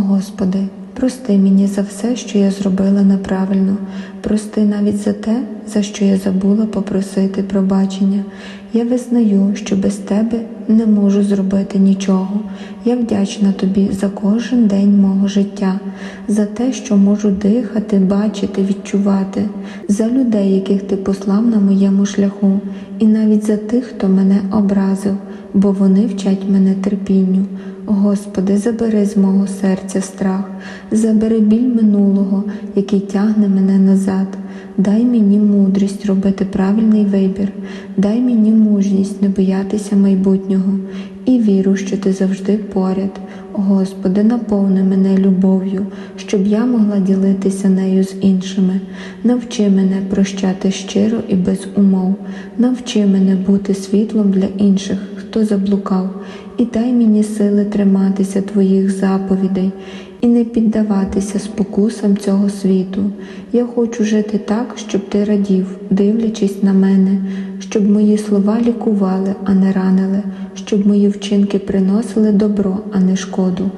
Господи, прости мені за все, що я зробила неправильно, прости навіть за те, за що я забула попросити пробачення. Я визнаю, що без Тебе не можу зробити нічого. Я вдячна Тобі за кожен день мого життя, за те, що можу дихати, бачити, відчувати, за людей, яких Ти послав на моєму шляху, і навіть за тих, хто мене образив, бо вони вчать мене терпінню. Господи, забери з мого серця страх, забери біль минулого, який тягне мене назад. Дай мені мудрість робити правильний вибір, дай мені мужність не боятися майбутнього і віру, що ти завжди поряд. Господи, наповни мене любов'ю, щоб я могла ділитися нею з іншими. Навчи мене прощати щиро і без умов, навчи мене бути світлом для інших, хто заблукав, і дай мені сили триматися Твоїх заповідей і не піддаватися спокусам цього світу. Я хочу жити так, щоб ти радів, дивлячись на мене, щоб мої слова лікували, а не ранили, щоб мої вчинки приносили добро, а не шкоду.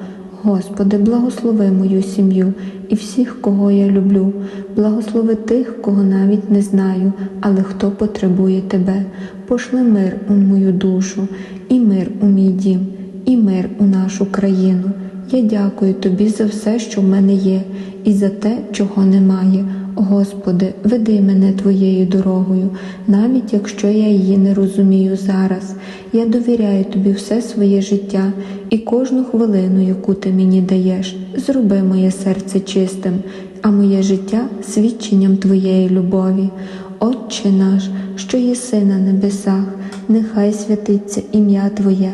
Господи, благослови мою сім'ю і всіх, кого я люблю, благослови тих, кого навіть не знаю, але хто потребує Тебе. Пошли мир у мою душу, і мир у мій дім, і мир у нашу країну. Я дякую Тобі за все, що в мене є, і за те, чого немає. Господи, веди мене Твоєю дорогою, навіть якщо я її не розумію зараз. Я довіряю Тобі все своє життя і кожну хвилину, яку ти мені даєш. Зроби моє серце чистим, а моє життя свідченням Твоєї любові. Отче наш, що єси на небесах, нехай святиться ім'я Твоє,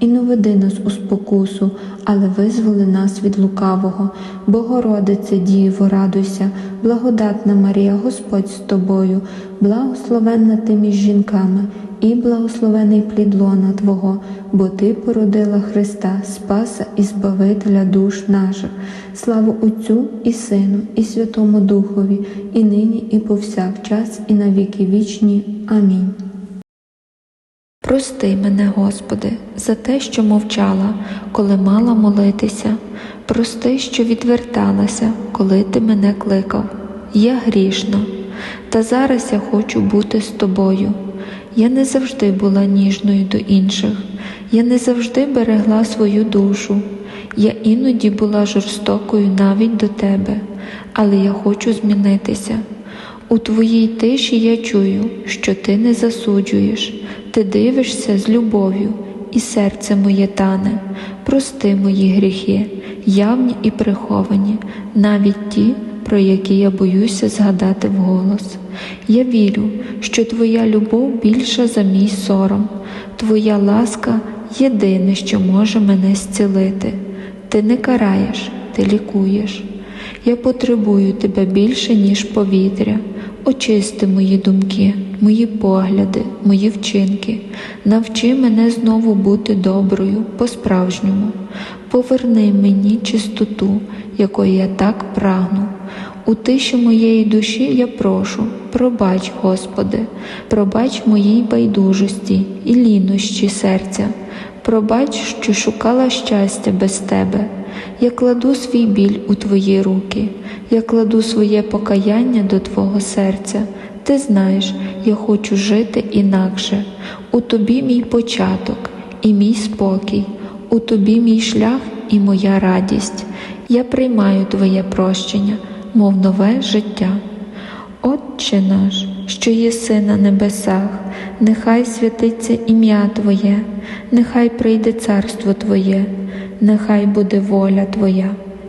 і не веди нас у спокусу, але визволи нас від лукавого. Богородице, Діво, радуйся, благодатна Марія, Господь з тобою, благословенна ти між жінками, і благословений плід лона Твого, бо Ти породила Христа, Спаса і Збавителя душ наших. Слава Отцю і Сину, і Святому Духові, і нині, і повсякчас, і на віки вічні. Амінь. Прости мене, Господи, за те, що мовчала, коли мала молитися. Прости, що відверталася, коли ти мене кликав. Я грішна, та зараз я хочу бути з тобою. Я не завжди була ніжною до інших, я не завжди берегла свою душу. Я іноді була жорстокою навіть до тебе, але я хочу змінитися. У твоїй тиші я чую, що ти не засуджуєш, ти дивишся з любов'ю, і серце моє тане. Прости мої гріхи, явні і приховані, навіть ті, про які я боюся згадати вголос. Я вірю, що Твоя любов більша за мій сором, Твоя ласка єдине, що може мене зцілити. Ти не караєш, ти лікуєш. Я потребую тебе більше, ніж повітря. Очисти мої думки, мої погляди, мої вчинки. Навчи мене знову бути доброю, по-справжньому. Поверни мені чистоту, якої я так прагну. У тиші моєї душі я прошу, пробач, Господи, пробач моїй байдужості і лінощі серця. Пробач, що шукала щастя без тебе. Я кладу свій біль у твої руки, я кладу своє покаяння до Твого серця. Ти знаєш, я хочу жити інакше. У тобі мій початок і мій спокій, у тобі мій шлях і моя радість. Я приймаю Твоє прощення, мов нове життя. Отче наш, що єси на небесах, нехай святиться ім'я Твоє, нехай прийде царство Твоє, нехай буде воля Твоя,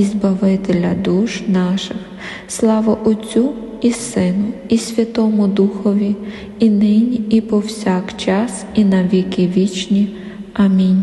і Збавителя душ наших. Слава Отцю і Сину, і Святому Духові, і нині, і повсякчас, і на віки вічні. Амінь.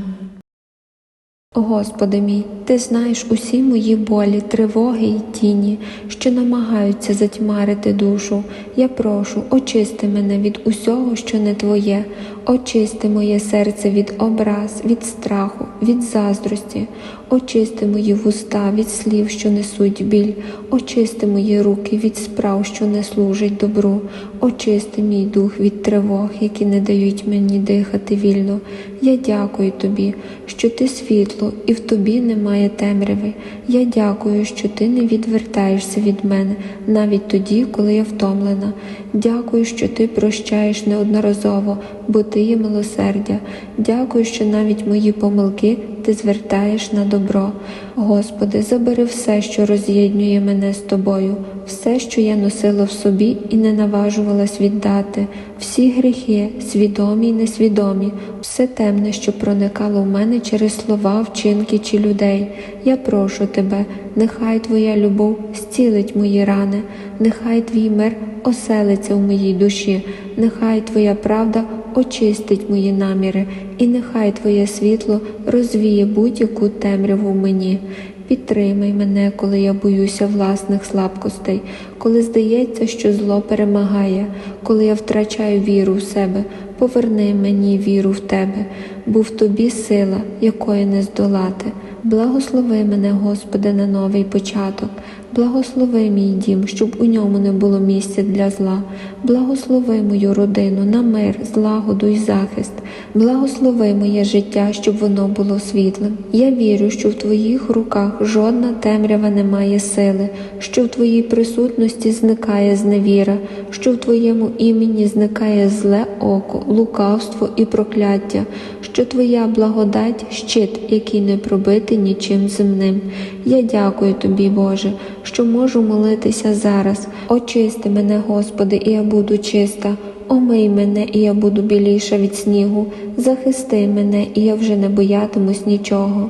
Господи мій, Ти знаєш усі мої болі, тривоги й тіні, що намагаються затьмарити душу. Я прошу, очисти мене від усього, що не Твоє, очисти моє серце від образ, від страху, від заздрості, очисти мої вуста від слів, що несуть біль, очисти мої руки від справ, що не служать добру, очисти мій дух від тривог, які не дають мені дихати вільно. Я дякую тобі, що ти світло, і в тобі немає темряви. Я дякую, що ти не відвертаєшся від мене навіть тоді, коли я втомлена. Дякую, що ти прощаєш неодноразово, бо ти є милосердя. Дякую, що навіть мої помилки ти звертаєш на добро. Господи, забери все, що роз'єднує мене з тобою, все, що я носила в собі і не наважувалась віддати, всі гріхи, свідомі й несвідомі, все темне, що проникало в мене через слова, вчинки чи людей. Я прошу тебе, нехай Твоя любов зцілить мої рани, нехай Твій мир оселиться в моїй душі, нехай Твоя правда очистить мої наміри, і нехай Твоє світло розвіє будь-яку темряву мені. Підтримай мене, коли я боюся власних слабкостей, коли здається, що зло перемагає, коли я втрачаю віру в себе, поверни мені віру в тебе, бо в тобі сила, якої не здолати. Благослови мене, Господи, на новий початок. Благослови мій дім, щоб у ньому не було місця для зла. Благослови мою родину на мир, злагоду й захист. Благослови моє життя, щоб воно було світлим. Я вірю, що в Твоїх руках жодна темрява не має сили, що в Твоїй присутності зникає зневіра, що в Твоєму імені зникає зле око, лукавство і прокляття, що Твоя благодать щит, який не пробити нічим земним. Я дякую Тобі, Боже, що можу молитися зараз. Очисти мене, Господи, і я буду чиста. Омий мене, і я буду біліша від снігу, захисти мене, і я вже не боятимусь нічого.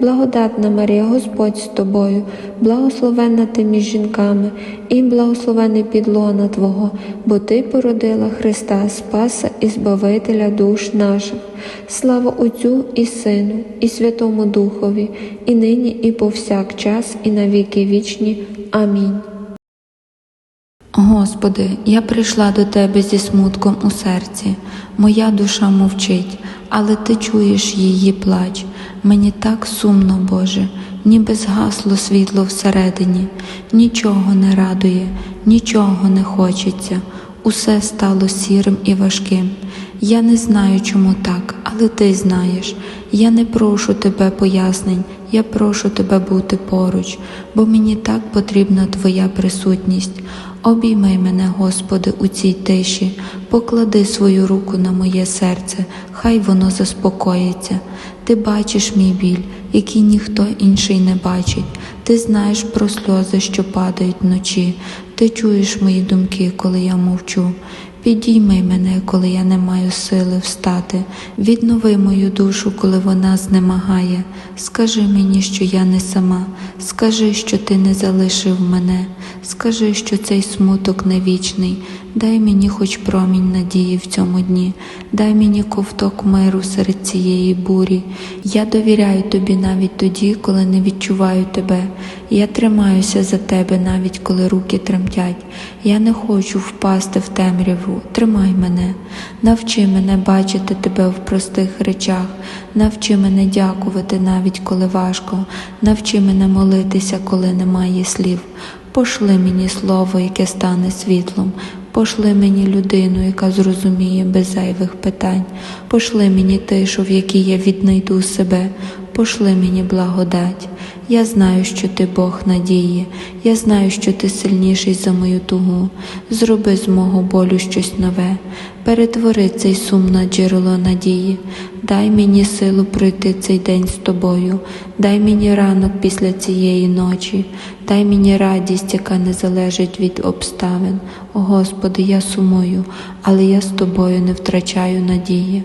благодатна Марія, Господь з тобою, благословенна ти між жінками, і благословений підлона Твого, бо Ти породила Христа, Спаса і Збавителя душ наших. Слава Отцю і Сину, і Святому Духові, і нині, і повсякчас, і на віки вічні. Амінь. Господи, я прийшла до Тебе зі смутком у серці, моя душа мовчить, але Ти чуєш її плач. Мені так сумно, Боже, ніби згасло світло всередині, нічого не радує, нічого не хочеться, усе стало сірим і важким. Я не знаю, чому так, але ти знаєш. Я не прошу тебе пояснень, я прошу тебе бути поруч, бо мені так потрібна Твоя присутність. Обійми мене, Господи, у цій тиші, поклади свою руку на моє серце, хай воно заспокоїться. Ти бачиш мій біль, який ніхто інший не бачить. Ти знаєш про сльози, що падають вночі. Ти чуєш мої думки, коли я мовчу. Підійми мене, коли я не маю сили встати, віднови мою душу, коли вона знемагає. Скажи мені, що я не сама, скажи, що ти не залишив мене, скажи, що цей смуток не вічний. Дай мені хоч промінь надії в цьому дні, дай мені ковток миру серед цієї бурі. Я довіряю тобі навіть тоді, коли не відчуваю тебе. Я тримаюся за тебе, навіть коли руки тремтять. Я не хочу впасти в темряву. Тримай мене, навчи мене бачити тебе в простих речах, навчи мене дякувати навіть коли важко, навчи мене молитися, коли немає слів. Пошли мені слово, яке стане світлом. Пошли мені людину, яка зрозуміє без зайвих питань. Пошли мені тишу, в якій я віднайду себе. пошли мені благодать. Я знаю, що ти Бог надії, я знаю, що ти сильніший за мою тугу. Зроби з мого болю щось нове, перетвори цей сум на джерело надії, дай мені силу пройти цей день з тобою, дай мені ранок після цієї ночі, дай мені радість, яка не залежить від обставин. О Господи, я сумую, але я з тобою не втрачаю надії.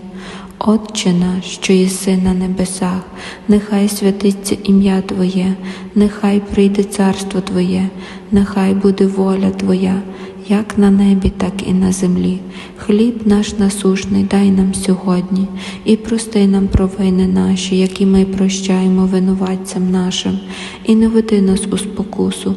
Отче наш, що єси на небесах, нехай святиться ім'я Твоє, нехай прийде царство Твоє, нехай буде воля Твоя, як на небі, так і на землі. Хліб наш насушний дай нам сьогодні, і прости нам провини наші, які ми прощаємо винуватцям нашим, і не веди нас у спокусу,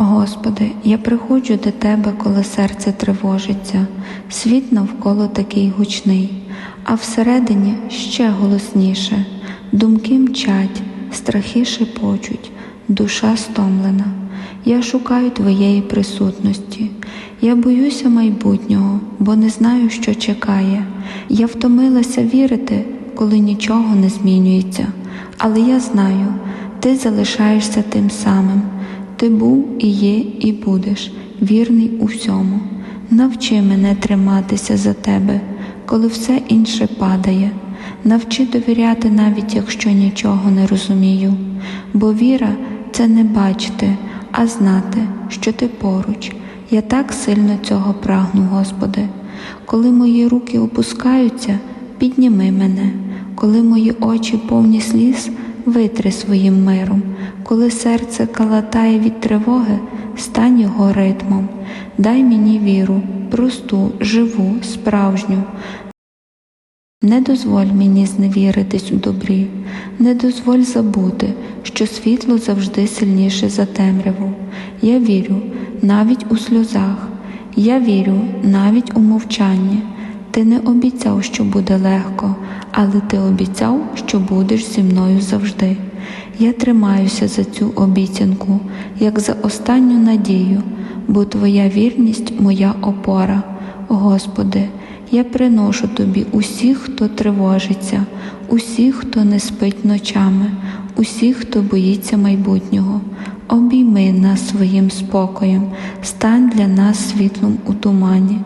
Господи, я приходжу до Тебе, коли серце тривожиться, світ навколо такий гучний, а всередині ще голосніше, думки мчать, страхи шепочуть, душа стомлена. Я шукаю Твоєї присутності. Я боюся майбутнього, бо не знаю, що чекає. Я втомилася вірити, коли нічого не змінюється. Але я знаю, ти залишаєшся тим самим. Ти був і є, і будеш, вірний у всьому. Навчи мене триматися за тебе, коли все інше падає. Навчи довіряти, навіть якщо нічого не розумію. Бо віра це не бачити, а знати, що ти поруч. Я так сильно цього прагну, Господи. Коли мої руки опускаються, підніми мене, коли мої очі повні сліз, витри своїм миром, коли серце калатає від тривоги, стань його ритмом, дай мені віру, просту, живу, справжню. Не дозволь мені зневіритись у добрі, не дозволь забути, що світло завжди сильніше за темряву. Я вірю навіть у сльозах, я вірю навіть у мовчанні. Ти не обіцяв, що буде легко, але ти обіцяв, що будеш зі мною завжди. Я тримаюся за цю обіцянку, як за останню надію, бо Твоя вірність моя опора. Господи, я приношу Тобі усіх, хто тривожиться, усіх, хто не спить ночами, усіх, хто боїться майбутнього. Обійми нас своїм спокоєм, стань для нас світлом у тумані.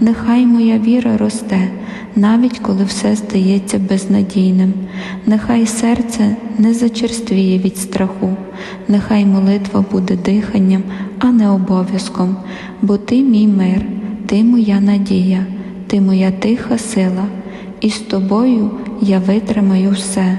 Нехай моя віра росте, навіть коли все здається безнадійним. Нехай серце не зачерствіє від страху, нехай молитва буде диханням, а не обов'язком, бо ти мій мир, ти моя надія, ти моя тиха сила, і з тобою я витримаю все.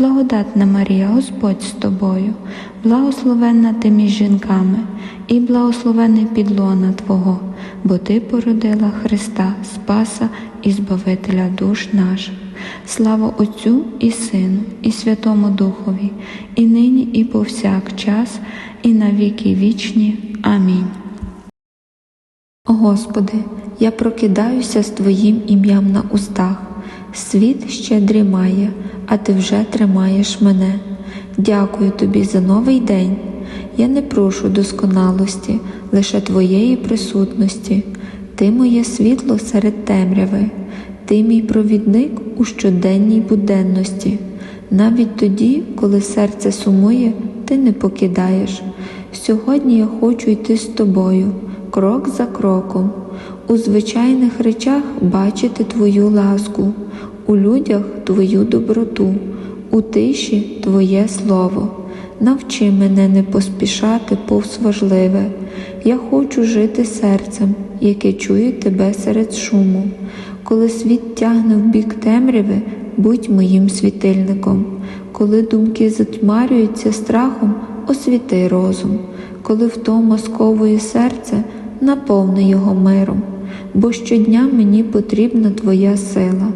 благодатна Марія, Господь з тобою, благословенна ти між жінками, і благословений підлона Твого, бо Ти породила Христа, Спаса і Збавителя душ наших. Слава Отцю і Сину, і Святому Духові, і нині, і повсякчас, і на віки вічні. Амінь. Господи, я прокидаюся з Твоїм ім'ям на устах. Світ ще дрімає, а Ти вже тримаєш мене. Дякую Тобі за новий день. Я не прошу досконалості, лише Твоєї присутності. Ти моє світло серед темряви, Ти мій провідник у щоденній буденності. Навіть тоді, коли серце сумує, Ти не покидаєш. Сьогодні я хочу йти з тобою, крок за кроком, у звичайних речах бачити Твою ласку, у людях Твою доброту, у тиші Твоє Слово. навчи мене не поспішати повз важливе. Я хочу жити серцем, яке чує тебе серед шуму. Коли світ тягне в бік темряви, будь моїм світильником. Коли думки затьмарюються страхом, освіти розум. Коли втома сковує серце, наповни його миром. Бо щодня мені потрібна Твоя сила.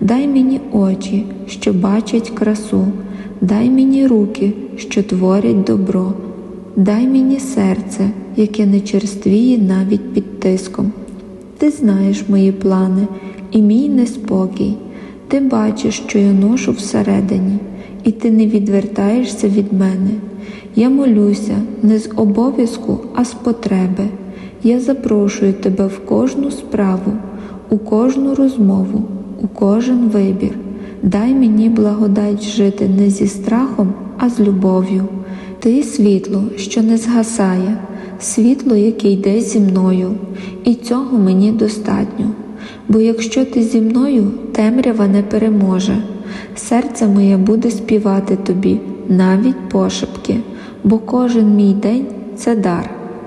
Дай мені очі, що бачать красу, дай мені руки, що творять добро, дай мені серце, яке не черствіє навіть під тиском. Ти знаєш мої плани і мій неспокій. Ти бачиш, що я ношу всередині, і ти не відвертаєшся від мене. Я молюся не з обов'язку, а з потреби. Я запрошую тебе в кожну справу, у кожну розмову, у кожен вибір. Дай мені благодать жити не зі страхом, а з любов'ю. Ти світло, що не згасає, світло, яке йде зі мною, і цього мені достатньо. Бо якщо ти зі мною, темрява не переможе. Серце моє буде співати тобі навіть пошепки, бо кожен мій день це дар.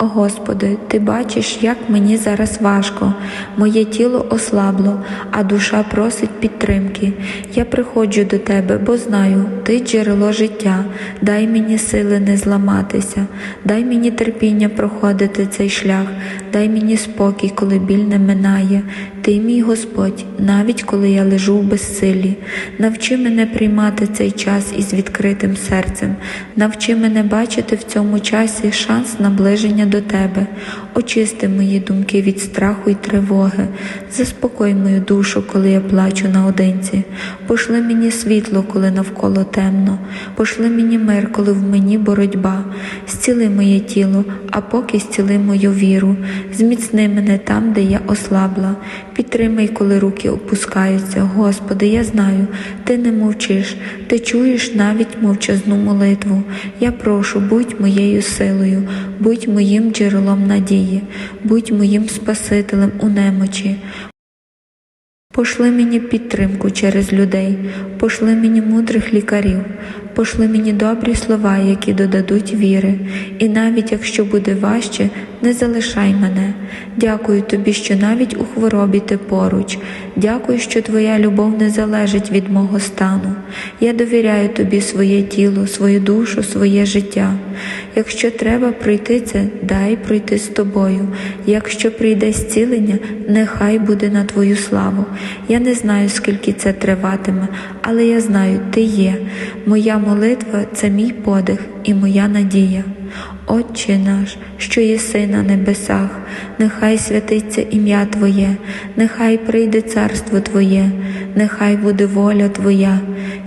О Господи, Ти бачиш, як мені зараз важко, моє тіло ослабло, а душа просить підтримки. Я приходжу до Тебе, бо знаю, Ти джерело життя, дай мені сили не зламатися, дай мені терпіння проходити цей шлях, дай мені спокій, коли біль не минає. Ти, мій Господь, навіть коли я лежу в безсилі, навчи мене приймати цей час із відкритим серцем, навчи мене бачити в цьому часі шанс наближення до Тебе, очисти мої думки від страху й тривоги, заспокой мою душу, коли я плачу наодинці, пошли мені світло, коли навколо темно, пошли мені мир, коли в мені боротьба, зціли моє тіло, а поки зціли мою віру, зміцни мене там, де я ослабла. Підтримай, коли руки опускаються. Господи, я знаю, Ти не мовчиш, Ти чуєш навіть мовчазну молитву. Я прошу, будь моєю силою, будь моїм джерелом надії, будь моїм Спасителем у немочі. Пошли мені підтримку через людей, пошли мені мудрих лікарів, пошли мені добрі слова, які додадуть віри, і навіть якщо буде важче, не залишай мене. Дякую тобі, що навіть у хворобі ти поруч. Дякую, що твоя любов не залежить від мого стану. Я довіряю тобі своє тіло, свою душу, своє життя. Якщо треба пройти це, дай пройти з тобою. Якщо прийде зцілення, нехай буде на твою славу. Я не знаю, скільки це триватиме, але я знаю, ти є. Моя молитва це мій подих і моя надія. Отче наш, що єси на небесах, нехай святиться ім'я Твоє, нехай прийде царство Твоє, нехай буде воля Твоя,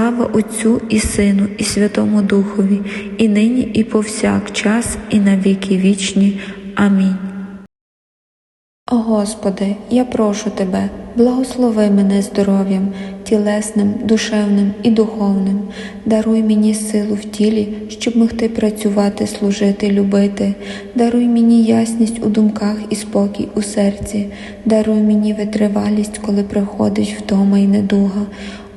Слава Отцю і Сину, і Святому Духові, і нині, і повсякчас, і на віки вічні. Амінь. О Господи, я прошу Тебе, благослови мене здоров'ям, тілесним, душевним і духовним. Даруй мені силу в тілі, щоб могти працювати, служити, любити. Даруй мені ясність у думках і спокій у серці. Даруй мені витривалість, коли приходить втома й недуга.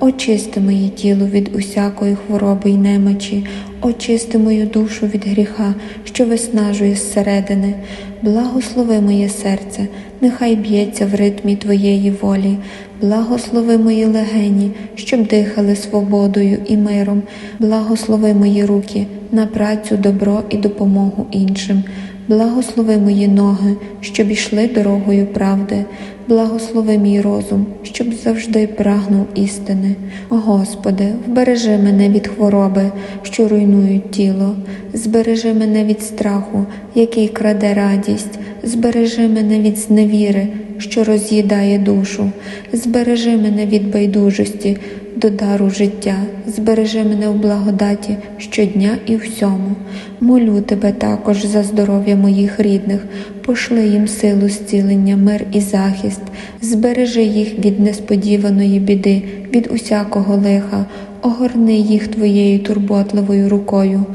Очисти моє тіло від усякої хвороби й немочі, очисти мою душу від гріха, що виснажує зсередини. Благослови моє серце, нехай б'ється в ритмі Твоєї волі. Благослови мої легені, щоб дихали свободою і миром. Благослови мої руки на працю, добро і допомогу іншим. Благослови мої ноги, щоб ішли дорогою правди. Благослови мій розум, щоб завжди прагнув істини. Господи, вбережи мене від хвороби, що руйнують тіло, збережи мене від страху, який краде радість, збережи мене від зневіри, що роз'їдає душу, збережи мене від байдужості до дару життя, збережи мене в благодаті щодня і всьому. Молю тебе також за здоров'я моїх рідних, пошли їм силу зцілення, мир і захист, збережи їх від несподіваної біди, від усякого лиха, огорни їх твоєю турботливою рукою.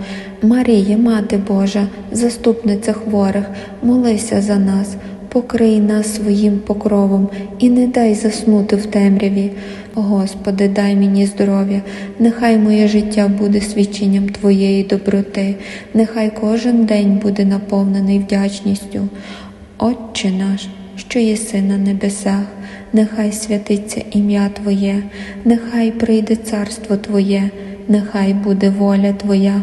Марія, Мати Божа, заступниця хворих, молися за нас. Покрий нас своїм покровом і не дай заснути в темряві. Господи, дай мені здоров'я, нехай моє життя буде свідченням Твоєї доброти, нехай кожен день буде наповнений вдячністю. Отче наш, що єси на небесах, нехай святиться ім'я Твоє, нехай прийде царство Твоє, нехай буде воля Твоя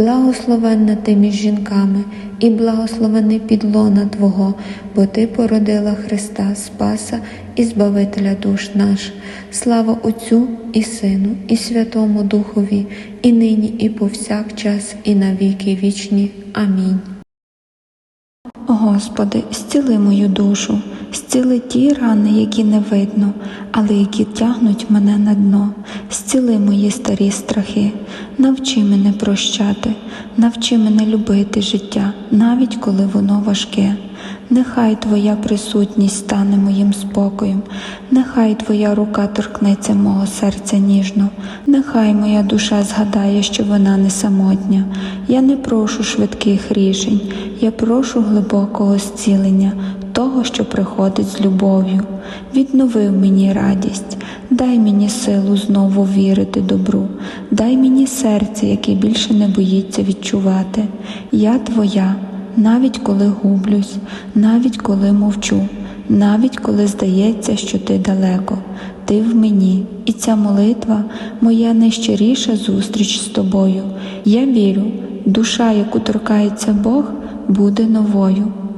благословенна ти між жінками, і благословений підлона Твого, бо Ти породила Христа, Спаса і Збавителя душ наш. Слава Отцю і Сину, і Святому Духові, і нині, і повсякчас, і на віки вічні. Амінь. Господи, зціли мою душу, зціли ті рани, які не видно, але які тягнуть мене на дно, зціли мої старі страхи, навчи мене прощати, навчи мене любити життя, навіть коли воно важке. Нехай Твоя присутність стане моїм спокоєм, нехай Твоя рука торкнеться мого серця ніжно, нехай моя душа згадає, що вона не самотня. Я не прошу швидких рішень, я прошу глибокого зцілення, того, що приходить з любов'ю. Віднови мені радість, дай мені силу знову вірити добру, дай мені серце, яке більше не боїться відчувати. Я Твоя навіть коли гублюсь, навіть коли мовчу, навіть коли здається, що ти далеко, ти в мені, і ця молитва моя найщиріша зустріч з тобою. Я вірю, душа, яку торкається Бог, буде новою,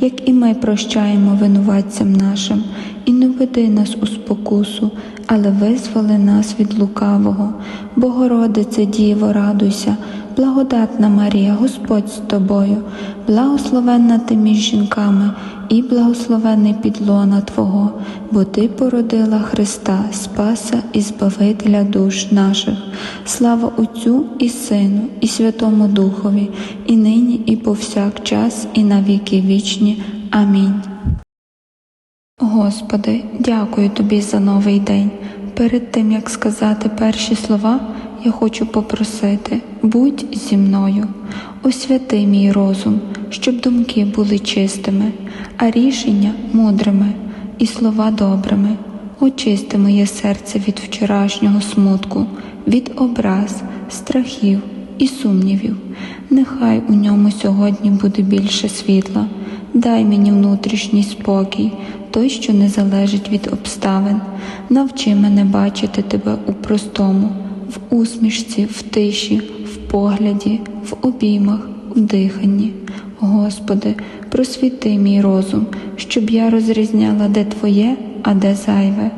як і ми прощаємо винуватцям нашим, і не веди нас у спокусу, але визволи нас від лукавого. Богородице Діво, радуйся. Благодатна Марія, Господь з тобою, благословенна ти між жінками і благословений підлона Твого, бо Ти породила Христа, Спаса і Збавителя душ наших. Слава Отцю і Сину, і Святому Духові, і нині, і повсякчас, і на віки вічні. Амінь. Господи, дякую Тобі за новий день. Перед тим як сказати перші слова я хочу попросити, будь зі мною, освяти мій розум, щоб думки були чистими, а рішення мудрими і слова добрими. Очисти моє серце від вчорашнього смутку, від образ, страхів і сумнівів. Нехай у ньому сьогодні буде більше світла. Дай мені внутрішній спокій, той, що не залежить від обставин. Навчи мене бачити тебе у простому, в усмішці, в тиші, в погляді, в обіймах, в диханні. Господи, просвіти мій розум, щоб я розрізняла, де Твоє, а де зайве.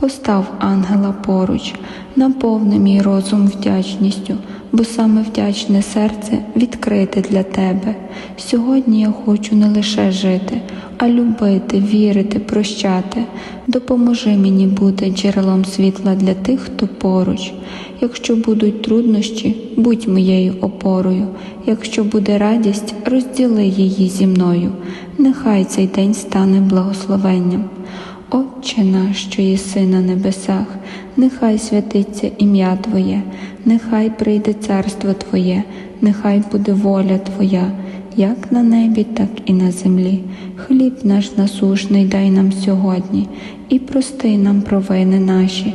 Постав ангела поруч, наповни мій розум вдячністю, бо саме вдячне серце відкрите для Тебе. Сьогодні я хочу не лише жити, а любити, вірити, прощати. Допоможи мені бути джерелом світла для тих, хто поруч. Якщо будуть труднощі, будь моєю опорою. Якщо буде радість, розділи її зі мною. Нехай цей день стане благословенням. Отче наш, що єси на небесах, нехай святиться ім'я Твоє, нехай прийде царство Твоє, нехай буде воля Твоя, як на небі, так і на землі. Хліб наш насушний дай нам сьогодні, і прости нам провини наші,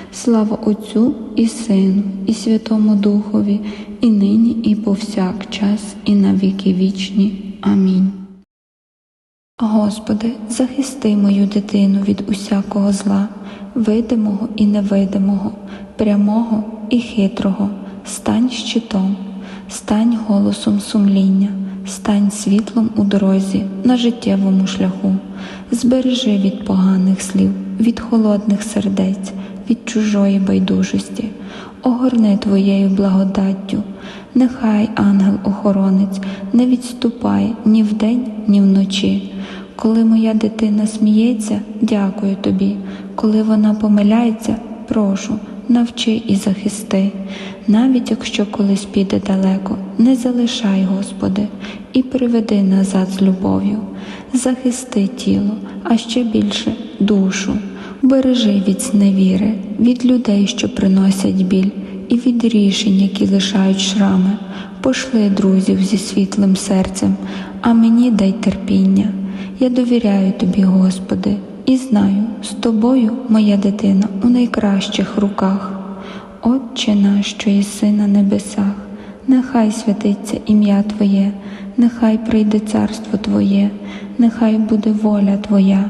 Слава Отцю і Сину, і Святому Духові, і нині, і повсякчас, і на віки вічні. Амінь. Господи, захисти мою дитину від усякого зла, видимого і невидимого, прямого і хитрого, стань щитом, стань голосом сумління, стань світлом у дорозі на життєвому шляху, збережи від поганих слів, від холодних сердець, від чужої байдужості, огорни Твоєю благодаттю, нехай ангел-охоронець не відступає ні вдень, ні вночі. Коли моя дитина сміється, дякую тобі. Коли вона помиляється, прошу, навчи і захисти. Навіть якщо колись піде далеко, не залишай, Господи, і приведи назад з любов'ю. Захисти тіло, а ще більше душу. Бережи від зневіри, від людей, що приносять біль, і від рішень, які лишають шрами. Пошли друзів зі світлим серцем, а мені дай терпіння. Я довіряю тобі, Господи, і знаю, з тобою, моя дитина, у найкращих руках. Отче наш, що єси на небесах, нехай святиться ім'я Твоє, нехай прийде царство Твоє, нехай буде воля Твоя,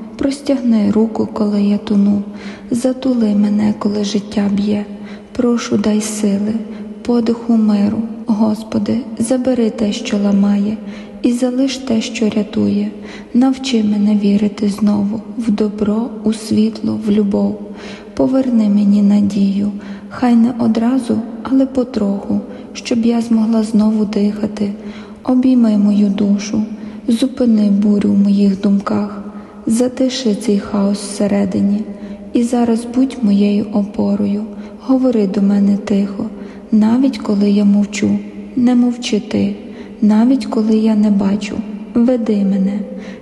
простягни руку, коли я тону, затули мене, коли життя б'є, прошу, дай сили, подиху миру, Господи, забери те, що ламає, і залиш те, що рятує, навчи мене вірити знову в добро, у світло, в любов, поверни мені надію, хай не одразу, але потроху, щоб я змогла знову дихати, обійми мою душу зупини бурю в моїх думках, затиши цей хаос всередині, і зараз будь моєю опорою, говори до мене тихо, навіть коли я мовчу, не мовчи ти, навіть коли я не бачу, веди мене.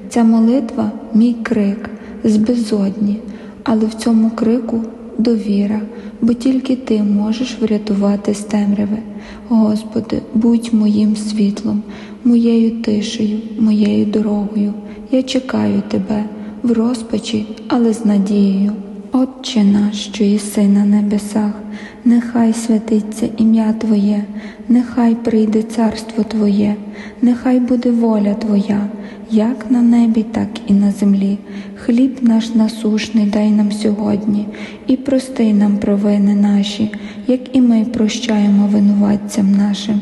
Ця молитва мій крик з безодні, але в цьому крику довіра, бо тільки Ти можеш врятувати з темряви. Господи, будь моїм світлом, моєю тишею, моєю дорогою. Я чекаю Тебе в розпачі, але з надією. Отче наш, що єси на небесах, нехай святиться ім'я Твоє, нехай прийде царство Твоє, нехай буде воля Твоя, як на небі, так і на землі. Хліб наш насушний дай нам сьогодні, і прости нам провини наші, як і ми прощаємо винуватцям нашим,